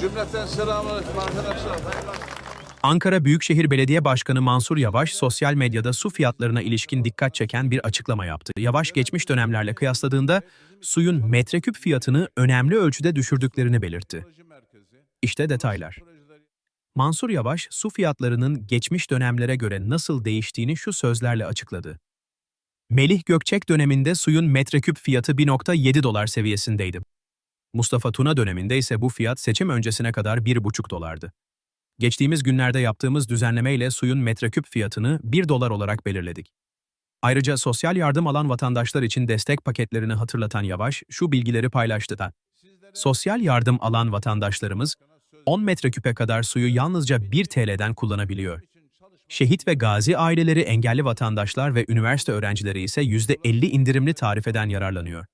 Cümleten selamünaleyküm arkadaşlar. Ankara Büyükşehir Belediye Başkanı Mansur Yavaş, sosyal medyada su fiyatlarına ilişkin dikkat çeken bir açıklama yaptı. Yavaş geçmiş dönemlerle kıyasladığında suyun metreküp fiyatını önemli ölçüde düşürdüklerini belirtti. İşte detaylar. Mansur Yavaş, su fiyatlarının geçmiş dönemlere göre nasıl değiştiğini şu sözlerle açıkladı. Melih Gökçek döneminde suyun metreküp fiyatı 1.7 dolar seviyesindeydi. Mustafa Tuna döneminde ise bu fiyat seçim öncesine kadar 1,5 dolardı. Geçtiğimiz günlerde yaptığımız düzenlemeyle suyun metreküp fiyatını 1 dolar olarak belirledik. Ayrıca sosyal yardım alan vatandaşlar için destek paketlerini hatırlatan Yavaş şu bilgileri paylaştı da. Sosyal yardım alan vatandaşlarımız 10 metreküpe kadar suyu yalnızca 1 TL'den kullanabiliyor. Şehit ve gazi aileleri engelli vatandaşlar ve üniversite öğrencileri ise %50 indirimli tarifeden yararlanıyor.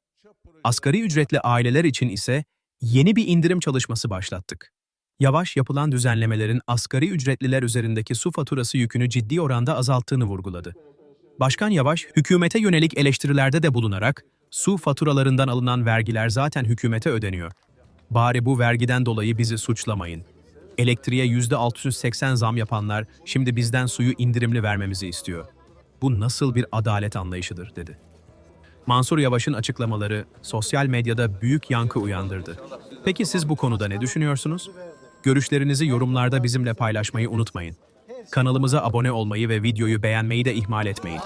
Asgari ücretli aileler için ise yeni bir indirim çalışması başlattık. Yavaş yapılan düzenlemelerin asgari ücretliler üzerindeki su faturası yükünü ciddi oranda azalttığını vurguladı. Başkan Yavaş, hükümete yönelik eleştirilerde de bulunarak, su faturalarından alınan vergiler zaten hükümete ödeniyor. Bari bu vergiden dolayı bizi suçlamayın. Elektriğe %680 zam yapanlar şimdi bizden suyu indirimli vermemizi istiyor. Bu nasıl bir adalet anlayışıdır, dedi. Mansur Yavaş'ın açıklamaları sosyal medyada büyük yankı uyandırdı. Peki siz bu konuda ne düşünüyorsunuz? Görüşlerinizi yorumlarda bizimle paylaşmayı unutmayın. Kanalımıza abone olmayı ve videoyu beğenmeyi de ihmal etmeyin.